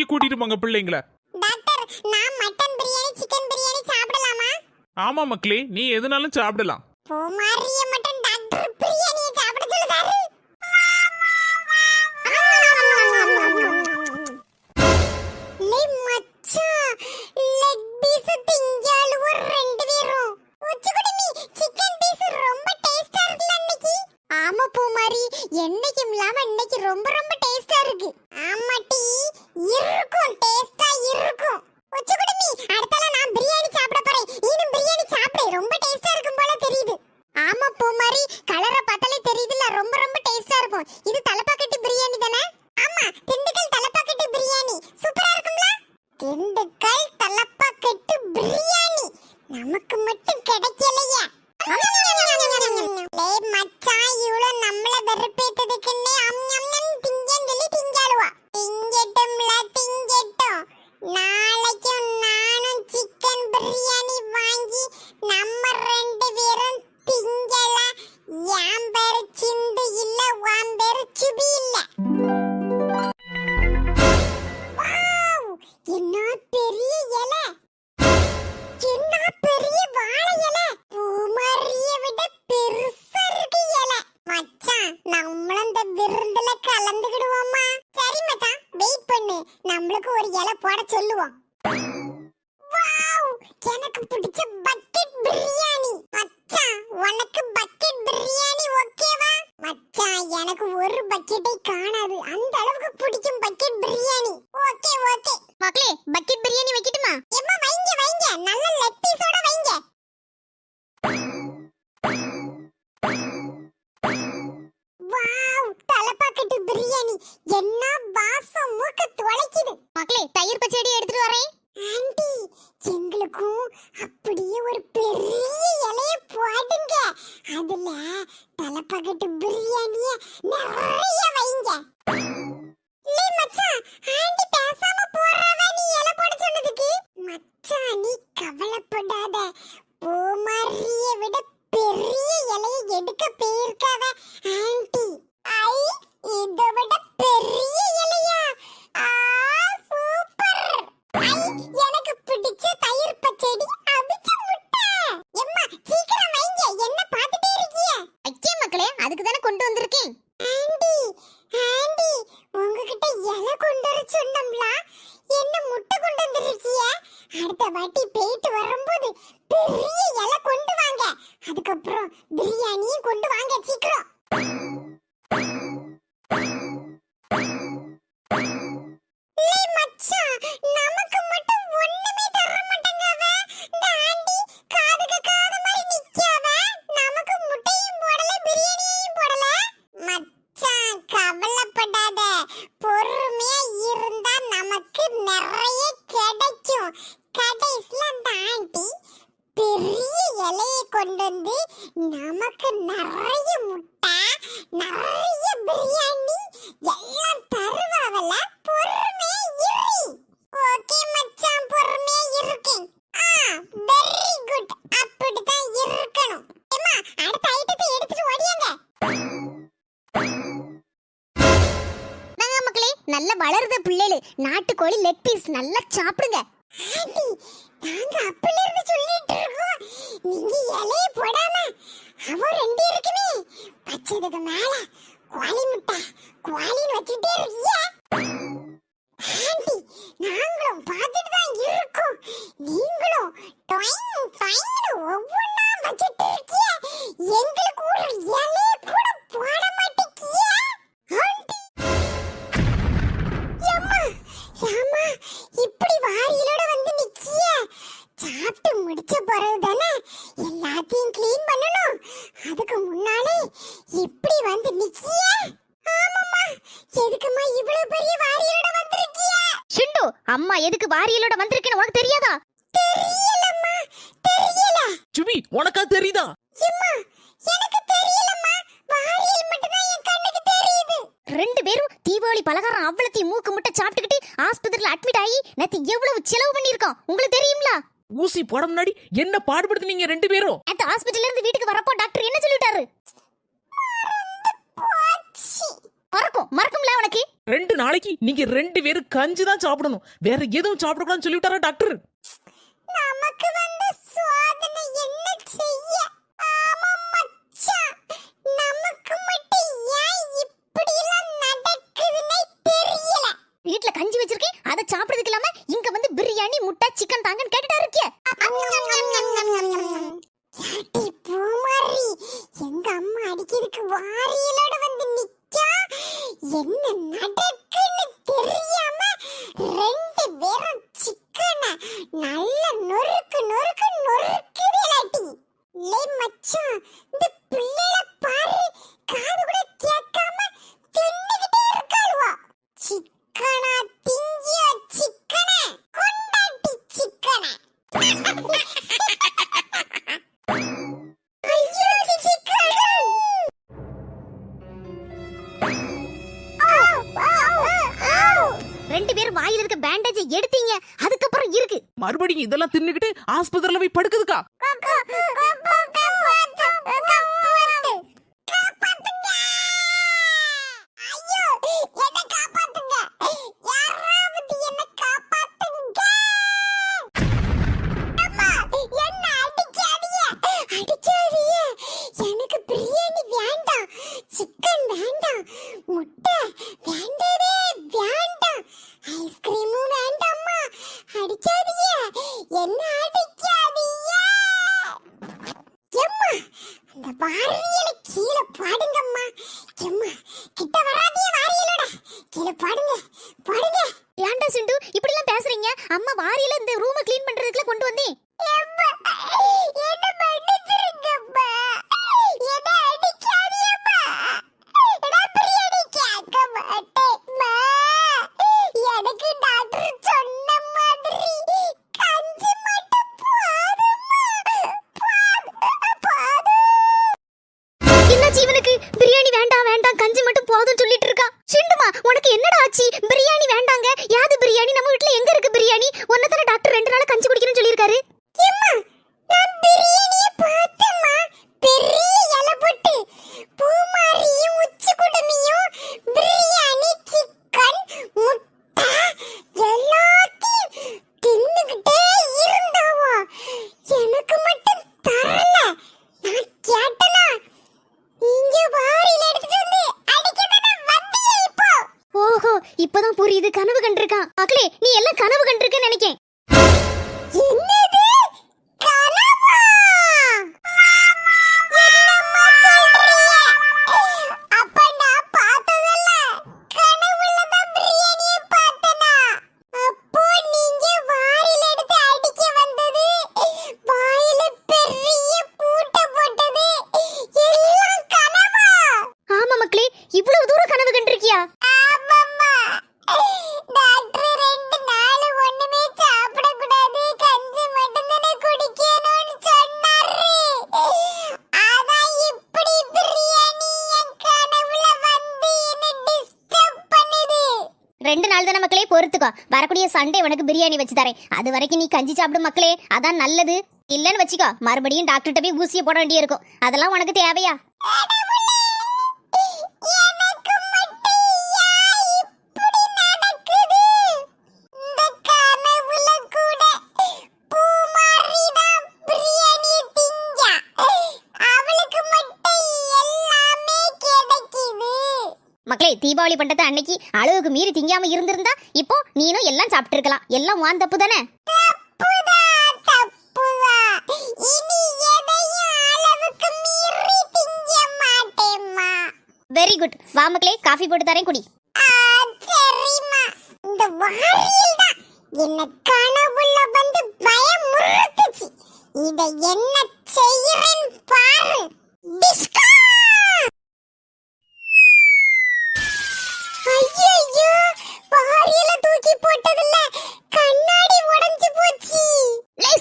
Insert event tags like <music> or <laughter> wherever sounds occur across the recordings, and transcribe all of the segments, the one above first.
நீங்க கூட்டிட்டு போங்க பிள்ளைங்கள. டாக்டர் நான் மட்டன் பிரியாணி சிக்கன் பிரியாணி சாப்பிடலாமா? ஆமா மக்களே நீ எதுனாலும் சாப்பிடலாம். பூமாரிய ஆமா பூமாரி என்னைக்கும் இல்லாம இன்னைக்கு ரொம்ப ரொம்ப டேஸ்டா இருக்கு. ஆமாட்டி இருக்கும் டேஸ்டா இருக்கும். உச்சுக்குடுமி அடுத்தால நான் பிரியாணி சாப்பிட போறேன். நீனும் பிரியாணி சாப்பிடு ரொம்ப டேஸ்டா இருக்கும் போல தெரியுது. ஆமா பூமாரி கலரை பார்த்தாலே தெரியுதுல ரொம்ப ரொம்ப டேஸ்டா இருக்கும். இது தலப்பாக்கட்டு பெரிய இலை. என்ன பெரிய வாழை இலை? பூமாரிய விட பெருசா இருக்கு இலை. மச்சான் நம்மளும் இந்த விருந்துல கலந்துக்கிடுவோமா? சரி மச்சான் வெயிட் பண்ணு. நம்மளுக்கு ஒரு இலை போட சொல்லுவோம். வாவ் தலப்பாக்கட்டு பிரியாணி. என்ன வாசம் மூக்க துளைக்குது. மக்களே தயிர் பச்சடி எடுத்துட்டு வரேன். ஆண்டி எங்களுக்கும் அப்படியே ஒரு பெரிய இலைய போடுங்க. அதுல தலப்பாக்கட்டு பிரியாணிய நிறைய வைங்க. லே மச்சான் ஆண்டி பேசாம போறவ நீ இலை போட சொன்னதுக்கு? மச்சான் நீ கவலைப்படாத. பூமாரிய விட பெரிய இலையை எடுக்க போயிருக்காவ ஆண்டி. ஐ இதை விட பெரிய இலையா? ஆ சூப்பர். ஐ நாட்டுக்கோழி ஷிண்டு அம்மா எதுக்கு வாரியலோட வந்திருக்குன்னு உனக்கு தெரியாதா? தெரியலம்மா தெரியல. சுபி உனக்கா தெரியுதா? எம்மா எனக்கு தெரியலம்மா. வாரியல் மட்டும் தான் என் கண்ணுக்கு தெரியுது. ரெண்டு பேரும் தீபாவளி பலகாரம் அவ்வளத்தையும் மூக்கு முட்டை சாப்பிட்டுக்கிட்டு ஆஸ்பத்திரியில அட்மிட் ஆகி நேத்து எவ்வளவு செலவு பண்ணிருக்கோம் உங்களுக்கு தெரியுங்களா ஊசி போட முன்னாடி என்ன பாடுபடுத்துனீங்க ரெண்டு பேரும்? நேத்து ஹாஸ்பிட்டல்ல இருந்து வீட்டுக்கு வரப்போ டாக்டர் என்ன சொல்லிட்டாரு போச்சு. மறக்கும் மறக்கும்ல உனக்கு? ரெண்டு நாளைக்கு நீங்க ரெண்டு பேரும் கஞ்சி தான் சாப்பிடணும். வேற எதுவும் சாப்பிடக்கூடாதுன்னு சொல்லிவிட்டாரா டாக்டர்? நமக்கு வந்த சோதனை என்ன செய்ய? ஆமா மச்சான். நமக்கு மட்டும் ஏன் இப்படி எல்லாம் நடக்குதுன்னே தெரியல. வீட்ல கஞ்சி வச்சிருக்கேன் அதை சாப்பிடுறதுக்கு இல்லாம இங்க வந்து பிரியாணி முட்டை சிக்கன் தாங்கன்னு மறுபடியும் இதெல்லாம் தின்னுக்கிட்டு ஆஸ்பத்திரியில போய் படுக்குதுக்கா எனக்கு பிரியாணி வேண்டாம் சிக்கன் வேண்டாம் முட்டை வேண்டவே வேண்டாம் ஐஸ்கிரீமும் வேண்டாம்மா அடிக்காதீங்க என்ன அடிக்காதீங்க எம்மா அந்த வாரியல கீழே பாடுங்கம்மா எம்மா கிட்ட வராதீங்க வாரியலோட கீழே பாடுங்க பாடுங்க ஏன்டா சிண்டு இப்படி எல்லாம் பேசுறீங்க அம்மா வாரியில இந்த ரூமை க்ளீன் பண்றதுக்குள்ள கொண்டு வந்தேன் எம்மா என்ன மன்னிச்சிருங்கம்மா என்ன அடிக்காதீங்கம்மா நான் பிரியாணி கேட்க மாட்டேன்மா எனக்கு டாக்டர் சொன்ன மாதிரி கஞ்சி மட்டும் போதும்மா போதும் என்னாச்சு இவனுக்கு பிரியாணி வேண்டாம் வேண்டாம் கஞ்சி மட்டும் போதும் சொல்லிட்டு இருக்கான் சிண்டுமா உனக்கு என்னடா ஆச்சு பிரியாணி வேண்டாங்க யாது பிரியாணி நம்ம வீட்ல எங்க இருக்கு பிரியாணி உன்னதான டாக்டர் ரெண்டு நாள் கஞ்சி குடிக்கணும்னு சொல்லியிருக்காரு எம்மா நான் பிரியாணிய பார்த்தேம்மா பெரிய இலை போட்டு பூமாரியும் உச்சி குடுமியும் பிரியாணி சிக்கன் முட்டை எல்லாத்தையும் தின்னுகிட்டே இருந்தாவோ எனக்கு மட்டும் தரல நான் கேட்டனா நீங்க வாரியில எடுத்துட்டு வந்து அடிக்கதானே வந்தியே இப்போ ஓஹோ இப்பதான் புரியுது கனவு கண்டிருக்கான். மக்களே நீ எல்லாம் கனவு கண்டிருக்க நினைக்கேன். என்ன? பொறுத்துக்கோ. வரக்கூடிய சண்டே உனக்கு பிரியாணி வச்சு தரேன். அது வரைக்கும் நீ கஞ்சி சாப்பிடும் மக்களே அதான் நல்லது. இல்லன்னு வச்சுக்கோ. மறுபடியும் டாக்டர்கிட்ட போய் ஊசியை போட வேண்டியிருக்கும். அதெல்லாம் உனக்கு தேவையா? தீபாவளி பண்டத்தை அன்னைக்கு அளவுக்கு மீறி திங்காம இருந்திருந்தா இப்போ நீனும் எல்லாம் சாப்பிட்டு இருக்கலாம் எல்லாம் வான் தப்பு தானே. வெரி குட் வா மக்களே காஃபி போட்டு தரேன் குடி சரிம்மா. இந்த என்ன கனவுல வந்து பயமுறுத்துச்சு. இதை என்ன செய்யறேன் பாரு டிஸ்கோ! ஐயையோ, வாரியல தூக்கி போட்டதுல கண்ணாடி உடைஞ்சு போச்சு. லே!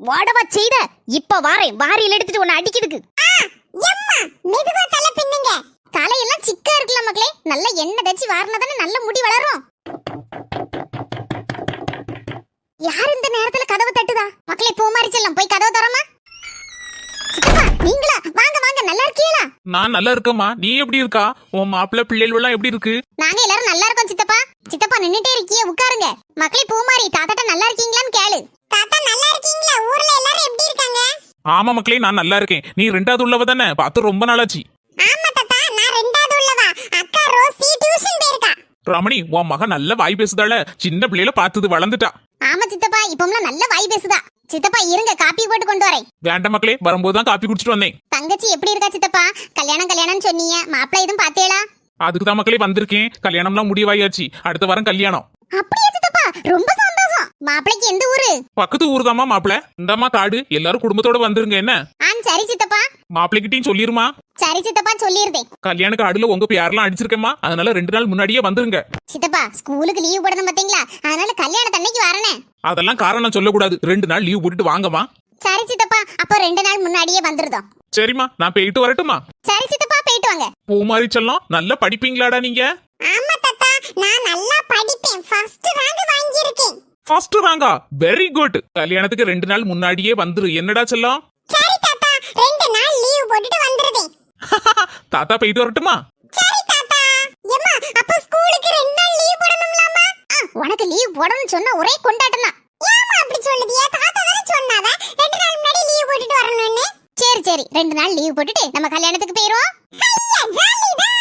வாடவா செய்த? இப்ப வாரேன். வாரியில் எடுத்துட்டு உன்னை அடிக்கிறதுக்கு. எம்மா, மெதுவா தலை பின்னுங்க. தலையெல்லாம் சிக்கா இருக்குல்ல மக்களே. நல்ல எண்ணெய் தேய்ச்சி வாரினா தானே நல்ல முடி வளரும். யார் இந்த நேரத்துல கதவு தட்டுதா? மக்களே பூமாரி செல்லம். போய் கதவு தரமா நீங்களா? வாங்க வாங்க நல்லா இருக்கீங்களா? நான் நல்லா இருக்கேம்மா. நீ எப்படி இருக்கா? உன் மாப்பிள்ளை பிள்ளைகள் எல்லாம் எப்படி இருக்கு? நாங்க எல்லாரும் நல்லா இருக்கோம் சித்தப்பா. சித்தப்பா நின்னுட்டே இருக்கியே உட்காருங்க. மக்களே பூமாரி தாத்தாட்ட நல்லா இருக்கீங்களான்னு கேளு. தாத்தா நல்லா இருக்கீங்களா? ஊர்ல எல்லாரும் எப்படி இருக்காங்க? ஆமா மக்களே நான் நல்லா இருக்கேன். நீ ரெண்டாவது உள்ளவ தானே? பார்த்து ரொம்ப நாளாச்சு. ஆமா தாத்தா நான் ரெண்டாவது உள்ளவா? அக்கா ரோசி டியூஷன் போயிருக்கா. ரமணி உன் மகன் நல்ல வாய் பேசுதால சின்ன பிள்ளையில பார்த்தது வளர்ந்துட்டா. ஆமா சித்தப்பா இப்போம்லாம் நல்ல வாய் பேசுதா. சித்தப்பா இருங்க காப்பி போட்டு கொண்டு வரேன். வேண்டாம் மக்களே வரும்போது தான் காப்பி குடிச்சிட்டு வந்தேன். தங்கச்சி எப்படி இருக்கா சித்தப்பா? கல்யாணம் கல்யாணம்னு சொன்னீங்க. மாப்பிள்ளை எதுவும் பார்த்தேளா அதுக்கு தான் மக்களே வந்திருக்கேன். கல்யாணம்லாம் முடிவாயாச்சு. அடுத்த வாரம் கல்யாணம். அப்படியா சித்தப்பா? ரொம்ப சந்தோஷம் மாப்பிள்ளைக்கு எந்த ஊரு? பக்கத்து ஊர் தாமா மாப்பிள்ள இந்தாம்மா காடு. எல்லாரும் குடும்பத்தோட வந்துருங்க என்ன? ஆ சரி சித்தப்பா. மாப்பிள்ளைகிட்டையும் சொல்லிருமா? சரி சித்தப்பா சொல்லிருந்தேன் கல்யாண கார்டுல உங்க பேரெல்லாம் அடிச்சிருக்கேம்மா. அதனால ரெண்டு நாள் முன்னாடியே வந்துருங்க. சித்தப்பா ஸ்கூலுக்கு லீவ் போடணும் பாத்தீங்களா? அதனால கல்யாணத்தன்னைக்கு வரனே. அதெல்லாம் காரணம் சொல்லக்கூடாது. ரெண்டு நாள் லீவ் போட்டுட்டு வாங்கம்மா. சரி சித்தப்பா அப்போ ரெண்டு நாள் முன்னாடியே வந்துருதோம். சரிம்மா நான் போயிட்டு வரட்டுமா சரி சித்தப்பா போயிட்டு வாங்க. பூமாரி செல்லம் நல்லா படிப்பீங்களாடா நீங்க? ஆமா தாத்தா நான் நல்லா படிப்பேன். ஃபர்ஸ்ட் ரேங்க் வாங்கியிருக்கேன். ஃபர்ஸ்ட் ராங்கா வெரி குட் கல்யாணத்துக்கு ரெண்டு நாள் முன்னாடியே வந்துரு. என்னடா செல்லம்? சரி தாத்தா. ரெண்டு நாள் லீவ் போட்டுட்டு வந்துருதேன் <laughs> தாத்தா போயிட்டு வரட்டுமா? சரி தாத்தா. எம்மா அப்ப ஸ்கூலுக்கு ரெண்டு நாள் லீவ் போடணும்லாமா? உனக்கு லீவ் போடணும்னு சொன்னா ஒரே கொண்டாட்டம் தான் ஏமா அப்படி சொல்லுதியா? தாத்தா தானே சொன்னாவ? ரெண்டு நாள் முன்னாடி லீவ் போட்டுட்டு வரணும்னு. சரி சரி. ரெண்டு நாள் லீவ் போட்டுட்டு நம்ம கல்யாணத்துக்கு போயிருவோம். ஐயா ஜாலிதான்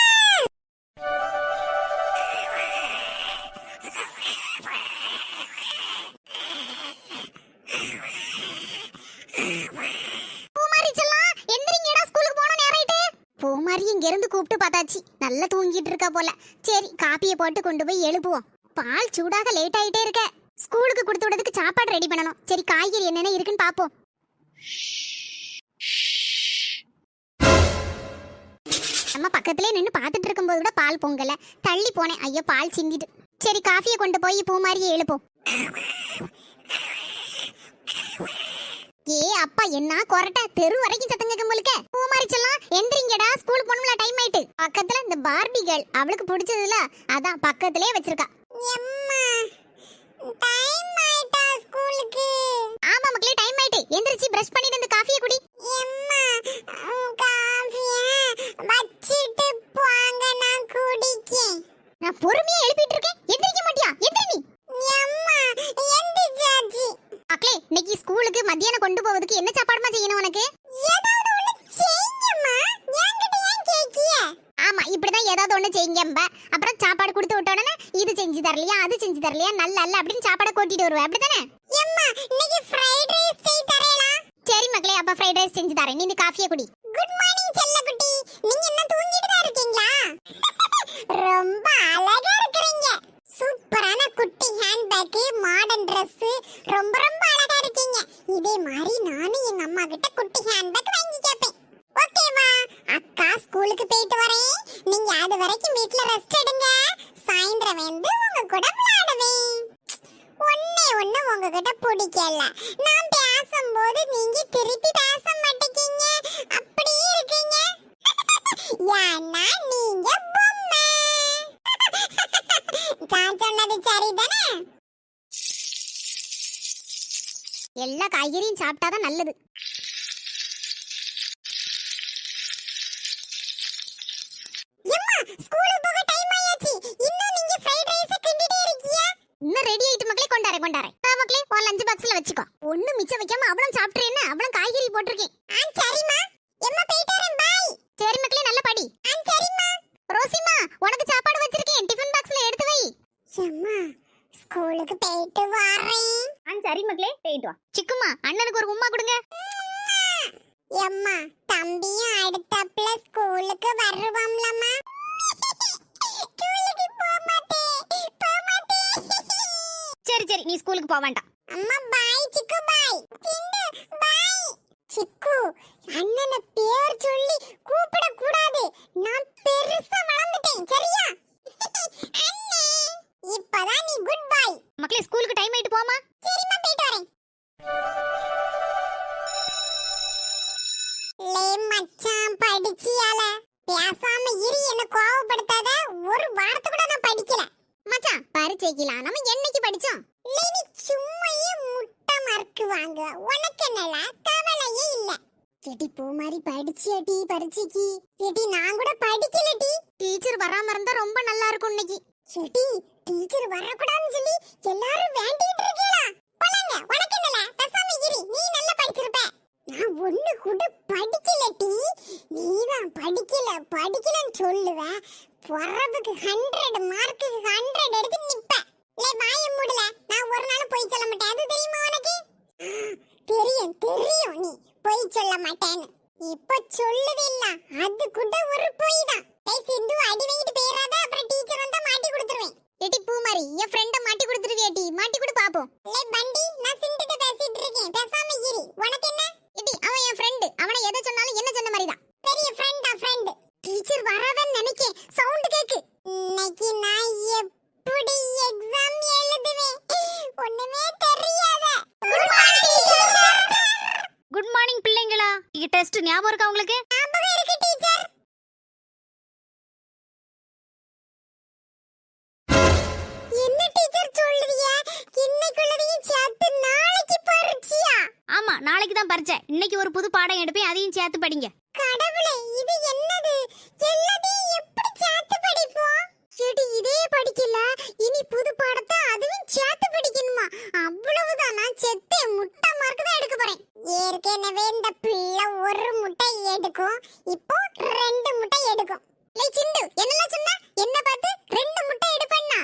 பூமாரி செல்லம் எந்திரிங்கடா ஸ்கூலுக்கு போன நேராயிட்டு பூமாரி இங்க இருந்து கூப்பிட்டு பார்த்தாச்சு. நல்லா தூங்கிட்டு இருக்கா போல. சரி காப்பியை போட்டு கொண்டு போய் எழுப்புவோம். பால் சூடாக லேட் ஆயிட்டே இருக்க. ஸ்கூலுக்கு கொடுத்து விடுறதுக்கு சாப்பாடு ரெடி பண்ணணும். சரி காய்கறி என்னென்ன இருக்குன்னு பார்ப்போம். நம்ம பக்கத்துலேயே நின்று பார்த்துட்டு இருக்கும்போது கூட பால் பொங்கல. தள்ளி போனேன். ஐயோ பால் சிந்திட்டு. சரி காஃபியை கொண்டு போய் பூ மாதிரியே எழுப்போம். ஏ அப்பா என்ன கொரட்ட? தெரு வரைக்கும் சத்தம் கேட்க கேட்கும் போலுக்க. பூமாரி செல்லம் எந்திரிங்கடா ஸ்கூல் போகணும்ல டைம் ஆயிட்டு. பக்கத்துல இந்த பார்பி கேர்ள் அவளுக்கு பிடிச்சதுல அதான் பக்கத்திலே வச்சிருக்கா. டைம் ஆயிட்டா ஸ்கூலுக்கு? ஆமா மக்களே டைம் ஆயிட்டு. எந்திரிச்சு பிரஷ் பண்ணிட்டு இந்த காஃபியை குடி. எம்மா காஃபிய வச்சிட்டு போங்க நான் குடிக்கேன். நான் பொறுமையா எழுப்பிட்டு இருக்கேன். எந்திரிக்க மாட்டியா? எந்திரி நீ. எம்மா எந்திரிச்சாச்சு. மக்களே இன்னைக்கு ஸ்கூலுக்கு மத்தியானம் கொண்டு போவதுக்கு என்ன சாப்பாடுமா செய்யணும் உனக்கு? ஏதாவது ஒண்ணு ஆமா இப்படிதான் ஏதாவது ஒண்ணு செய்யுங்க அப்புறம் சாப்பாடு கொடுத்து விட்ட உடனே இது செஞ்சு தரலையா அது செஞ்சு தரலையா நல்ல அல்ல அப்படின்னு சாப்பாடை கொட்டிட்டு வருவேன் அப்படிதானே எம்மா இன்னைக்கு ஃப்ரைட் ரைஸ் செய் தரேலா சரி மக்களே அப்ப ஃப்ரைட் ரைஸ் செஞ்சு தரேன். நீ இந்த காஃபியை குடி. குட் மார்னிங் செல்லக்குட்டி நீங்க என்ன தூங்கிட்டு தான் இருக்கீங்களா? <laughs> ரொம்ப அழகா இருக்கீங்க சூப்பரான குட்டி ஹேண்ட்பேக் மாடர்ன் Dress ரொம்ப ரொம்ப அழகா இருக்கீங்க. இதே மாதிரி நானும் எங்க அம்மா கிட்ட குட்டி ஹேண்ட்பேக் வாங்கி கேட்பேன் ஓகேவா? அக்கா ஸ்கூலுக்கு போயிட்டு வரேன். நீங்க அது வரைக்கும் வீட்ல ரெஸ்ட் எடுங்க. சாயந்தரம் வந்து உங்க கூட விளையாடுவேன். ஒண்ணே ஒண்ணு உங்ககிட்ட பிடிக்கல. நான் பேசும்போது நீங்க திருப்பி பேச மாட்டேங்க அப்படியே இருக்கீங்க. ஏன்னா நீங்க பொம்மை. நான் சொன்னது சரிதானே? எல்லா காய்கறியும் சாப்பிட்டாதான் நல்லது எம்மா ஸ்கூலுக்கு போக டைம் ஆயாச்சு இன்னும் நீங்க ஃப்ரைட் ரைஸ் கிண்டிட்டே இருக்கீங்க இன்னும் ரெடி ஆயிட்டு மக்களே கொண்டாரேன் கொண்டாரேன் ஆ, மக்களே உன் லஞ்ச் பாக்ஸ்ல வச்சுக்கோ. ஒண்ணு மிச்சம் வைக்காம அவளும் சாப்பிட்டுறேன்னு அவளும் காய்கறி போட்டிருக்கேன். ஆ சரிம்மா. எம்மா போயிட்டு வரேன். பாய். சரி மக்களே நல்ல படி. ஆ சரிம்மா. ரோசிமா உனக்கு சாப்பாடு வச்சிருக்கேன். டிஃபன் பாக்ஸ்ல எடுத்து வை. எம்மா ஸ்கூலுக்கு போயிட்டு வரேன். ஆ சரி மக்களே போயிட்டு வா. சிக்குமா அண்ணனுக்கு ஒரு உம்மா கொடுங்க. எம்மா தம்பியும் அடுத்தப்ல ஸ்கூலுக்கு வருவாம்லம்மா. சரி சரி நீ ஸ்கூலுக்கு போக வேண்டாம். அம்மா பாய் சிக்கு பாய் சிண்டு பாய் சிக்கு அண்ணனை பேர் சொல்லி கூப்பிட கூடாது நான் பெருசா வளர்ந்துட்டேன் சரியா? அண்ணே இப்பதான் நீ குட் பாய் மக்களே ஸ்கூலுக்கு டைம் ஆயிட்டு போமா சரிம்மா போயிட்டு வரேன். லே மச்சான் படிச்சியால? பேசாம இரு என்ன கோவப்படுத்தாத. ஒரு வார்த்தை கூட நான் படிக்கல. மச்சான் பரீட்சைக்கலாம் நம்ம என்னைக்கு படிச்சோம்? லே நீ சும்மையே முட்டை மார்க் வாங்க உனக்கு என்னல கவலையே இல்ல. கேட்டி பூ மாதிரி படிச்சியாட்டி பரீட்சைக்கு? கேட்டி நான் கூட படிக்கலடி டீச்சர் வராம இருந்தா ரொம்ப நல்லா இருக்கும் இன்னைக்கு. கேட்டி டீச்சர் வரக்கூடாதுன்னு சொல்லி எல்லாரும் வேண்டிட்டு இருக்கீங்களா? போலாங்க. உனக்கு என்னல பேசாம இரு நீ நல்லா படிச்சிருப்ப. நான் ஒண்ணு கூட படிக்கலடி நீ தான் படிக்கல படிக்கலன்னு சொல்லுவேன் பொறதுக்கு ஹண்ட்ரட் மார்க்குக்கு ஹண்ட்ரட் எடுத்து நிப்ப. லே வாய மூடல. நான் ஒரு நாள் போய் சொல்ல மாட்டேன். அது தெரியுமா உனக்கு? ஆ, தெரியும் தெரியும் நீ. போய் சொல்ல மாட்டேன்னு. இப்ப சொல்லுது இல்ல. அது கூட ஒரு பொய் தான். சொல்றீங்க இன்னைக்குள்ளதையும் சேர்த்து நாளைக்கு பரீட்சையா ஆமா நாளைக்கு தான் பரிச்சை இன்னைக்கு ஒரு புது பாடம் எடுப்பேன் அதையும் சேர்த்து படிங்க. கடவுளே இது என்னது? எல்லாத்தையும் எப்படி சேர்த்து படிப்போம் சரி இதே படிக்கல. இனி புது பாடத்தை அதுவும் சேர்த்து படிக்கணுமா? அவ்வளவுதான் நான் செத்தே முட்டை மார்க் தான் எடுக்க போறேன். ஏற்கனவே இந்த பிள்ளை ஒரு முட்டை எடுக்கும். இப்போ ரெண்டு முட்டை எடுக்கும். லே சிண்டு என்னலாம் சொன்ன? என்ன பார்த்து ரெண்டு முட்டை எடுப்பேன்னா?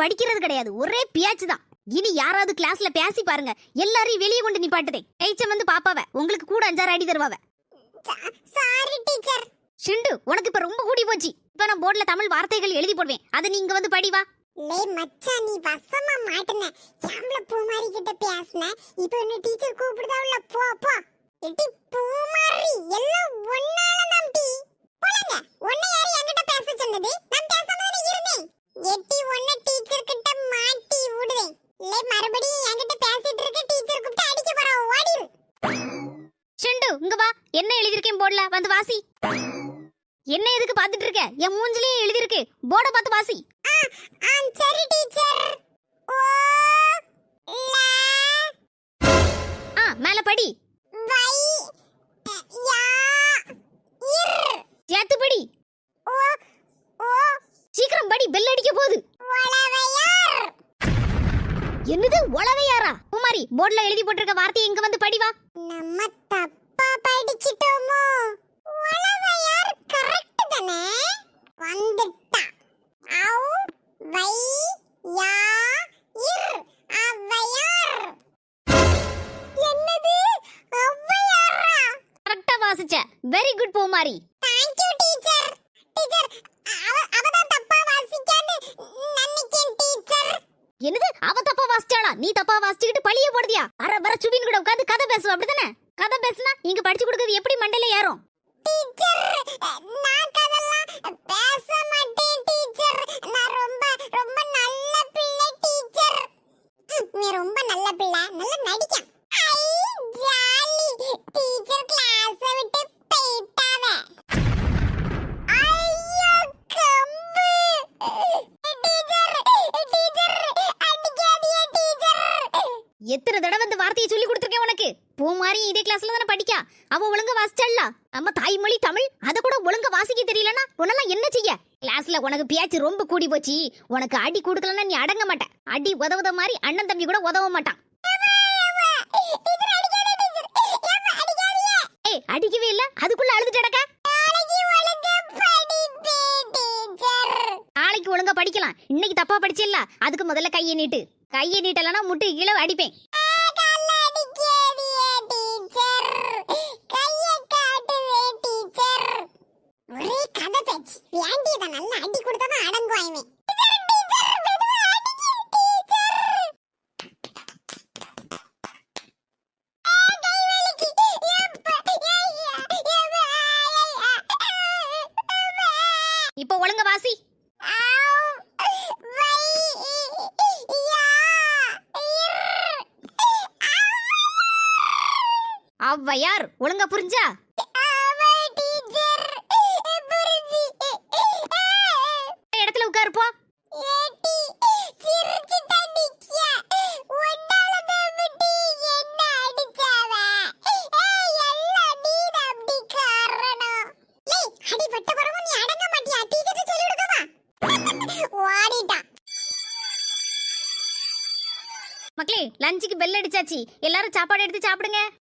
படிக்கிறது கிடையாது. ஒரே பியாச்சு தான். இனி யாராவது கிளாஸ்ல பேசி பாருங்க. எல்லாரையும் வெளியே கொண்டு நிப்பாட்டுதே. டீச்சர் வந்து பாப்பாவ. உங்களுக்கு கூட அஞ்சாறு அடி தருவாவ. சாரி டீச்சர் ஷிண்டு உனக்கு இப்ப ரொம்ப கூடி போச்சு. இப்ப நான் போர்ட்ல தமிழ் வார்த்தைகள் எழுதி போடுவேன். அதை நீங்க வந்து படி வா. லே மச்சான் நீ வசமா மாட்டுன. கேம்ல பூமாரி கிட்ட பேசுன. இப்போ என்ன டீச்சர் கூப்பிடுதா உள்ள? போ போ. எடி பூமாரி எல்லாம் ஒன்னால டீ. போலங்க. உன்னை யாரு என்கிட்ட பேச சொன்னது? நான் பேசாம தானே இருந்தேன். எட்டி உன்னை டீச்சர் கிட்ட மாட்டி விடுவேன். லே மறுபடியும் என்கிட்ட பேசிட்டு இருக்க டீச்சர் கூப்பிட்டு அடிக்க போறா. ஓடிரு. ஷிண்டு இங்க வா. என்ன எழுதிருக்கேன் போர்ட்ல? வந்து வாசி. என்ன எதுக்கு பாத்துட்டு இருக்க என் மூஞ்சிலேயே எழுதிருக்கு போர்டை பார்த்து வாசி. சரி டீச்சர். ஓ ஆ மேல படி. வை யா இர். சேர்த்து படி. ஓ ஓ. சீக்கிரம் படி பெல் அடிக்க போகுது. ஒளவையார் என்னது உளவையாரா? குமாரி போர்ட்ல எழுதி போட்டிருக்க வார்த்தையை இங்க வந்து படி வா. நம்ம தப்பா படிச்சிட்டோமோ? ஒளவையார் கரெக்ட் தானே? வந்துட்டா. ஔ வை யா இர் என்னது? ஔவையாரா கரெக்டா வாசிச்ச. Very good Poomari. Thank you teacher teacher அவ அவதான் தப்பா வாசிக்கான்னு நினைக்கேன் டீச்சர் என்னது? அவ தப்பா வாசிச்சாளா? நீ தப்பா வாசிச்சுக்கிட்டு பழிய போடுதியா? அர வர சுபின் கூட உட்காந்து கதை பேசுவ அப்படிதானே கதை பேசுனா இங்க படிச்சு கொடுக்கறது எப்படி மண்டையில ஏறும்? டீச்சர் நான் கதெல்லாம் பேச மாட்டேன் டீச்சர் நான் ரொம்ப ரொம்ப நல்ல பிள்ளை டீச்சர் நீ ரொம்ப நல்ல பிள்ளை நல்லா நடிக்கான் ஐ ஜாலி டீச்சர் கிளாஸ் விட்டு போயிட்டாவே ஐயோ கம்பு டீச்சர் டீச்சர் அடிக்காதீங்க டீச்சர் எத்தனை தடவை இந்த வார்த்தையை சொல்லி கொடுத்துருக்கேன் உனக்கு பூமாரி இதே கிளாஸ்ல தானே படிக்கா அவ ஒழுங்கா வாசிச்சாள்ல நம்ம தாய்மொழி தமிழ் அத கூட ஒழுங்கா வாசிக்க தெரியலனா உன்னெல்லாம் என்ன செய்ய கிளாஸ்ல உனக்கு பியாச்சு ரொம்ப கூடி போச்சு. உனக்கு அடி கொடுக்கலன்னா நீ அடங்க மாட்ட. அடி உதவுத மாதிரி அண்ணன் தம்பி கூட உதவ மாட்டான். ஏய் அடிக்கவே இல்ல. அதுக்குள்ள அழுதுட்டடக்கா நாளைக்கு ஒழுங்கா நாளைக்கு ஒழுங்கா படிக்கலாம். இன்னைக்கு தப்பா படிச்சில்ல அதுக்கு முதல்ல கையை நீட்டு. கையை நீட்டலன்னா முட்டு கீழே அடிப்பேன். ஔவையார் ஒழுங்க புரிஞ்சா? இடத்துல உட்காருப்போம் மக்களே எல்லாரும் சாப்பாடு எடுத்து சாப்பிடுங்க